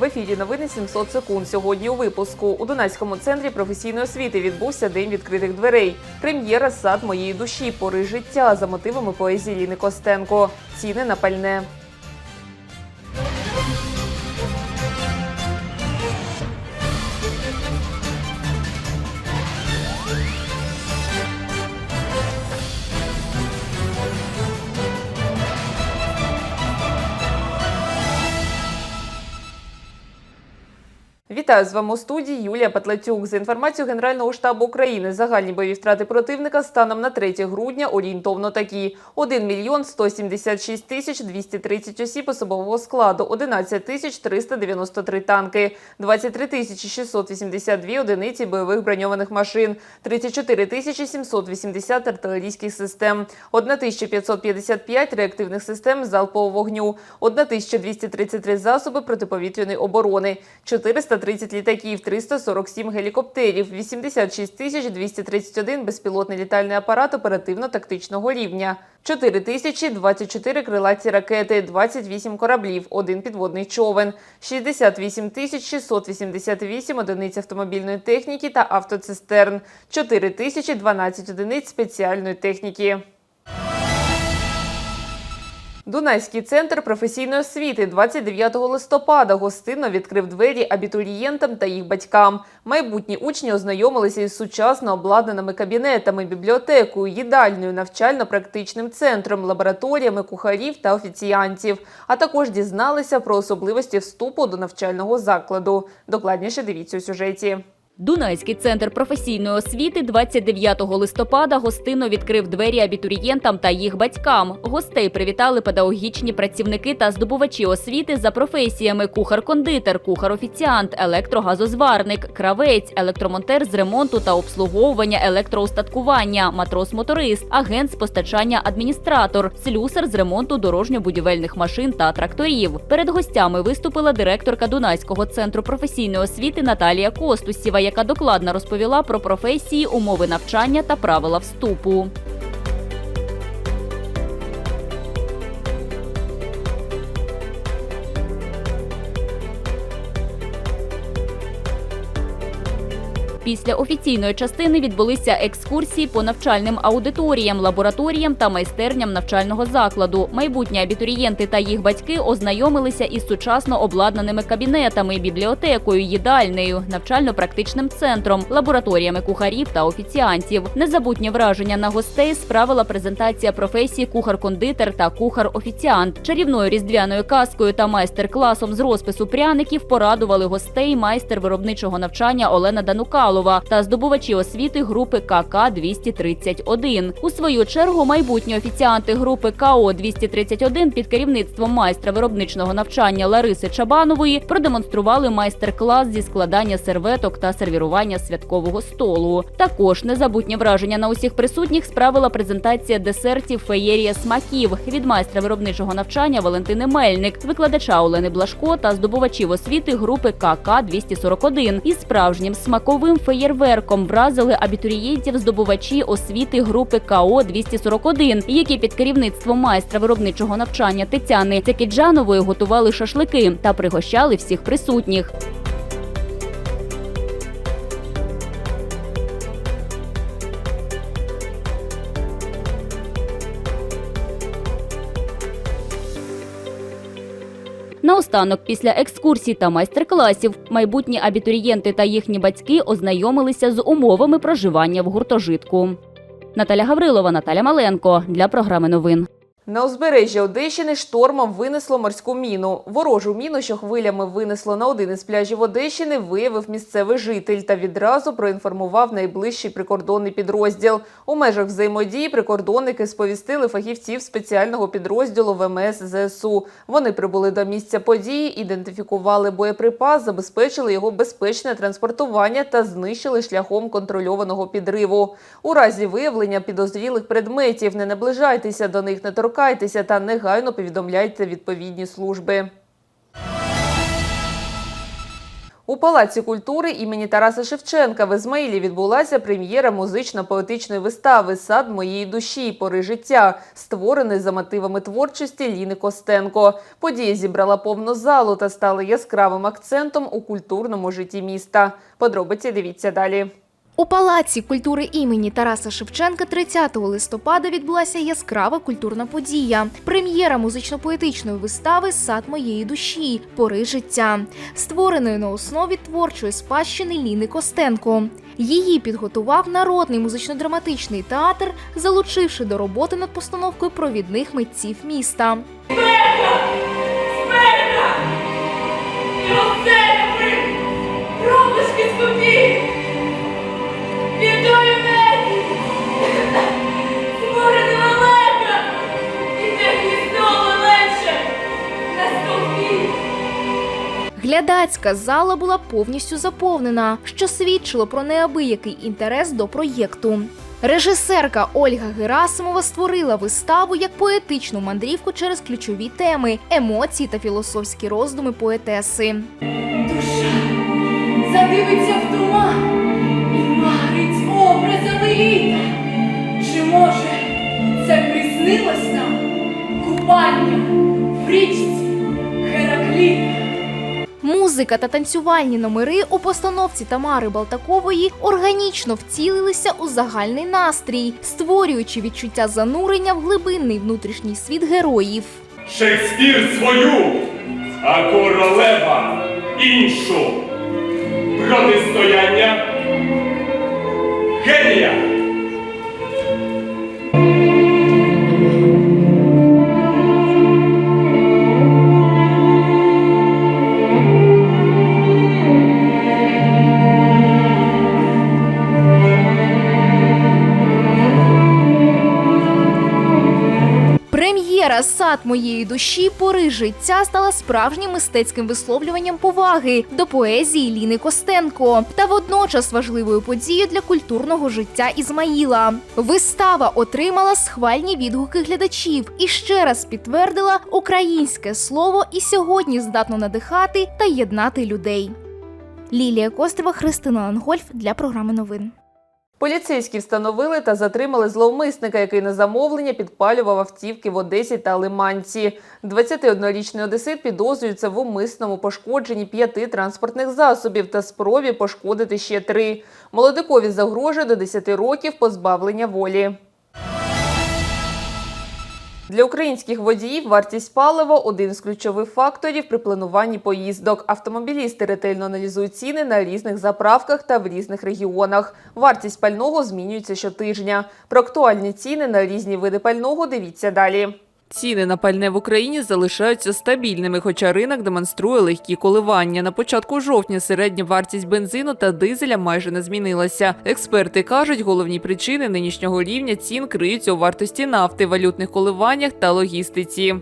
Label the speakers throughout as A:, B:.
A: В ефірі новини 700 секунд. Сьогодні у випуску у Донецькому центрі професійної освіти відбувся день відкритих дверей. Прем'єра сад моєї душі, пори життя за мотивами поезії Ліни Костенко. Ціни на пальне. Вітаю з вами у студії Юлія Петлетюк. За інформацією Генерального штабу України, загальні бойові втрати противника станом на 3 грудня орієнтовно такі: 1 мільйон 176 тисяч 230 осіб особового складу, 11 тисяч 393 танки, 23 тисячі 682 одиниці бойових броньованих машин, 34 тисячі 780 артилерійських систем, 1555 реактивних систем залпового вогню, 1233 засоби протиповітряної оборони, 430 літаків, 347 гелікоптерів, 86 тисяч 231 безпілотний літальний апарат оперативно-тактичного рівня, 4 тисячі 24 крилаті ракети, 28 кораблів, один підводний човен, 68 тисяч 688 одиниць автомобільної техніки та автоцистерн, 4 тисячі 12 одиниць спеціальної техніки. Дунайський центр професійної освіти 29 листопада гостинно відкрив двері абітурієнтам та їх батькам. Майбутні учні ознайомилися із сучасно обладнаними кабінетами, бібліотекою, їдальною, навчально-практичним центром, лабораторіями кухарів та офіціантів, а також дізналися про особливості вступу до навчального закладу. Докладніше дивіться у сюжеті.
B: Дунайський центр професійної освіти 29 листопада гостинно відкрив двері абітурієнтам та їх батькам. Гостей привітали педагогічні працівники та здобувачі освіти за професіями кухар-кондитер, кухар-офіціант, електрогазозварник, кравець, електромонтер з ремонту та обслуговування електроустаткування, матрос-моторист, агент з постачання адміністратор, слюсар з ремонту дорожньо-будівельних машин та тракторів. Перед гостями виступила директорка Дунайського центру професійної освіти Наталія Костусєва, яка докладно розповіла про професії, умови навчання та правила вступу. Після офіційної частини відбулися екскурсії по навчальним аудиторіям, лабораторіям та майстерням навчального закладу. Майбутні абітурієнти та їх батьки ознайомилися із сучасно обладнаними кабінетами, бібліотекою, їдальнею, навчально-практичним центром, лабораторіями кухарів та офіціантів. Незабутнє враження на гостей справила презентація професії кухар-кондитер та кухар-офіціант. Чарівною різдвяною казкою та майстер-класом з розпису пряників порадували гостей майстер виробничого навчання Олена Данукалова та здобувачі освіти групи КК 231 У свою чергу майбутні офіціанти групи КО 231 під керівництвом майстра виробничного навчання Лариси Чабанової продемонстрували майстер-клас зі складання серветок та сервірування святкового столу. Також незабутнє враження на усіх присутніх справила презентація десертів феєрія смаків від майстра виробничого навчання Валентини Мельник, викладача Олени Блашко та здобувачів освіти групи КК 241 із справжнім смаковим феєрверком вразили абітурієнтів здобувачі освіти групи КО 241 які під керівництвом майстра виробничого навчання Тетяни Цекіджанової готували шашлики та пригощали всіх присутніх. Наостанок, після екскурсій та майстер-класів, майбутні абітурієнти та їхні батьки ознайомилися з умовами проживання в гуртожитку. Наталя Гаврилова, Наталя Маленко для програми новин.
A: На узбережжя Одещини штормом винесло морську міну. Ворожу міну, що хвилями винесло на один із пляжів Одещини, виявив місцевий житель та відразу проінформував найближчий прикордонний підрозділ. У межах взаємодії прикордонники сповістили фахівців спеціального підрозділу ВМС ЗСУ. Вони прибули до місця події, ідентифікували боєприпас, забезпечили його безпечне транспортування та знищили шляхом контрольованого підриву. У разі виявлення підозрілих предметів не наближайтеся до них, не торкайтеся та негайно повідомляйте відповідні служби. У Палаці культури імені Тараса Шевченка в Ізмаїлі відбулася прем'єра музично-поетичної вистави Сад моєї душі пори життя, створений за мотивами творчості Ліни Костенко. Подія зібрала повну залу та стала яскравим акцентом у культурному житті міста. Подробиці дивіться далі.
C: У Палаці культури імені Тараса Шевченка 30 листопада відбулася яскрава культурна подія. Прем'єра музично-поетичної вистави Сад моєї душі пори життя, створеної на основі творчої спадщини Ліни Костенко. Її підготував народний музично-драматичний театр, залучивши до роботи над постановкою провідних митців міста. Глядацька зала була повністю заповнена, що свідчило про неабиякий інтерес до проєкту. Режисерка Ольга Герасимова створила виставу як поетичну мандрівку через ключові теми, емоції та філософські роздуми поетеси.
D: Душа задивиться в туман і марить образами літа. Чи може це приснилось нам купання в річці?
C: Музика та танцювальні номери у постановці Тамари Балтакової органічно вцілилися у загальний настрій, створюючи відчуття занурення в глибинний внутрішній світ героїв.
E: Шекспір свою, а королева іншу. Протистояння генія.
C: Прем'єра моєї душі пори життя стала справжнім мистецьким висловлюванням поваги до поезії Ліни Костенко та водночас важливою подією для культурного життя Ізмаїла. Вистава отримала схвальні відгуки глядачів і ще раз підтвердила українське слово і сьогодні здатно надихати та єднати людей. Лілія Костева, Христина Лангольф для програми новин.
A: Поліцейські встановили та затримали зловмисника, який на замовлення підпалював автівки в Одесі та Лиманці. 21-річний одесит підозрюється в умисному пошкодженні п'яти транспортних засобів та спробі пошкодити ще три. Молодикові загрожує до 10 років позбавлення волі. Для українських водіїв вартість палива один з ключових факторів при плануванні поїздок. Автомобілісти ретельно аналізують ціни на різних заправках та в різних регіонах. Вартість пального змінюється щотижня. Про актуальні ціни на різні види пального дивіться далі. Ціни на пальне в Україні залишаються стабільними, хоча ринок демонструє легкі коливання. На початку жовтня середня вартість бензину та дизеля майже не змінилася. Експерти кажуть, головні причини нинішнього рівня цін криються у вартості нафти, валютних коливаннях та логістиці.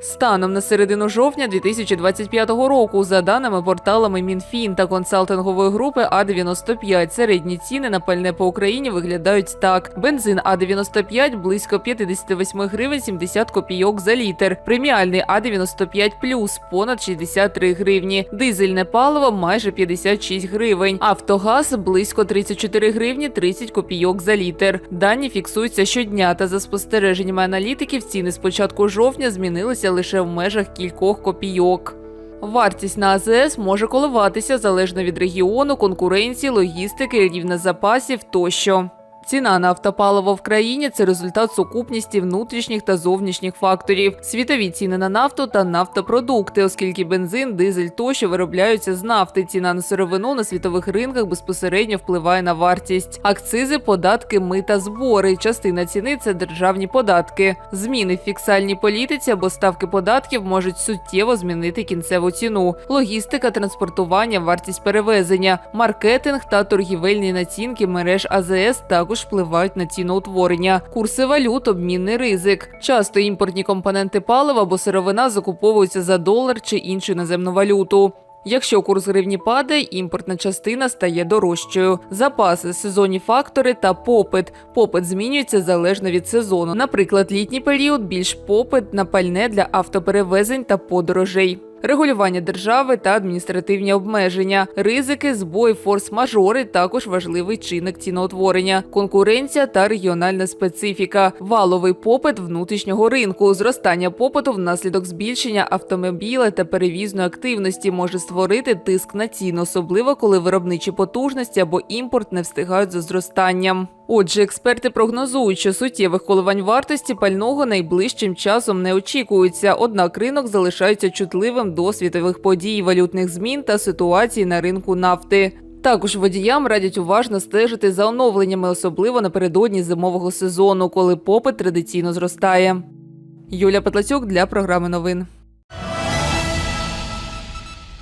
A: Станом на середину жовтня 2025 року, за даними порталами Мінфін та консалтингової групи А95, середні ціни на пальне по Україні виглядають так: бензин А95 близько 58 гривень 70 копійок за літр, преміальний А95 плюс понад 63 гривні, дизельне паливо майже 56 гривень, Автогаз близько 34 гривні 30 копійок за літр. Дані фіксуються щодня, та за спостереженнями аналітиків ціни з початку жовтня змінилися лише в межах кількох копійок. Вартість на АЗС може коливатися залежно від регіону, конкуренції, логістики, рівня запасів тощо. Ціна на автопаливо в країні це результат сукупності внутрішніх та зовнішніх факторів, світові ціни на нафту та нафтопродукти, оскільки бензин, дизель тощо виробляються з нафти. Ціна на сировину на світових ринках безпосередньо впливає на вартість. Акцизи, податки, мита, збори. Частина ціни це державні податки. Зміни в фіксальній політиці або ставки податків можуть суттєво змінити кінцеву ціну. Логістика, транспортування, вартість перевезення, маркетинг та торгівельні націнки мереж АЗС також впливають на ціноутворення. Курси валют, обмінний ризик. Часто імпортні компоненти палива або сировина закуповуються за долар чи іншу іноземну валюту. Якщо курс гривні падає, імпортна частина стає дорожчою. Запаси, сезонні фактори та попит. Попит змінюється залежно від сезону. Наприклад, літній період більш попит на пальне для автоперевезень та подорожей. Регулювання держави та адміністративні обмеження, ризики, збої, форс-мажори також важливий чинник ціноутворення, конкуренція та регіональна специфіка, валовий попит внутрішнього ринку, зростання попиту внаслідок збільшення автомобіля та перевізної активності може створити тиск на ціну, особливо коли виробничі потужності або імпорт не встигають за зростанням. Отже, експерти прогнозують, що суттєвих коливань вартості пального найближчим часом не очікується. Однак ринок залишається чутливим до світових подій, валютних змін та ситуації на ринку нафти. Також водіям радять уважно стежити за оновленнями, особливо напередодні зимового сезону, коли попит традиційно зростає. Юля Петлацюк для програми новин.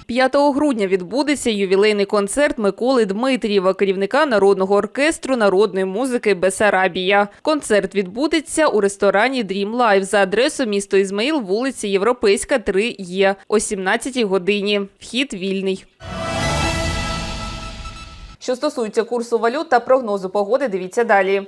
A: 5 грудня відбудеться ювілейний концерт Миколи Дмитрієва, керівника народного оркестру народної музики Бесарабія. Концерт відбудеться у ресторані Dream Life за адресою місто Ізмаїл, вулиця Європейська, 3 Є о 17 годині. Вхід вільний. Що стосується курсу валют та прогнозу погоди, дивіться далі.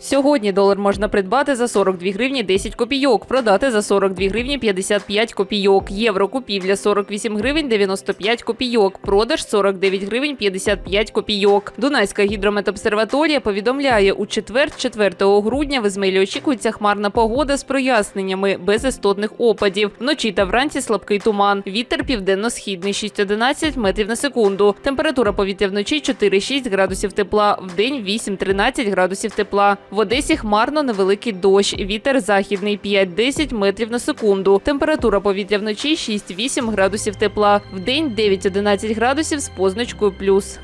A: Сьогодні долар можна придбати за 42 гривні 10 копійок, продати за 42 гривні 55 копійок. Євро купівля 48 гривень 95 копійок, продаж 49 гривень 55 копійок. Дунайська гідрометобсерваторія повідомляє, у четвер, 4 грудня в Ізмаїлі очікується хмарна погода з проясненнями, без істотних опадів. Вночі та вранці слабкий туман. Вітер південно-східний 6-11 метрів на секунду. Температура повітря вночі 4-6 градусів тепла, вдень 8-13 градусів тепла. В Одесі хмарно невеликий дощ. Вітер західний 5-10 метрів на секунду. Температура повітря вночі 6-8 градусів тепла. Вдень 9-11 градусів з позначкою плюс.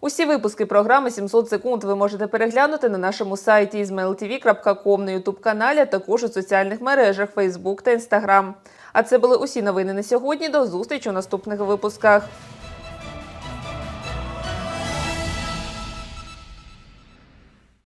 A: Усі випуски програми «700 секунд ви можете переглянути на нашому сайті izmailtv.com, на ютуб-каналі, а також у соціальних мережах Facebook та Instagram. А це були усі новини на сьогодні. До зустрічі у наступних випусках.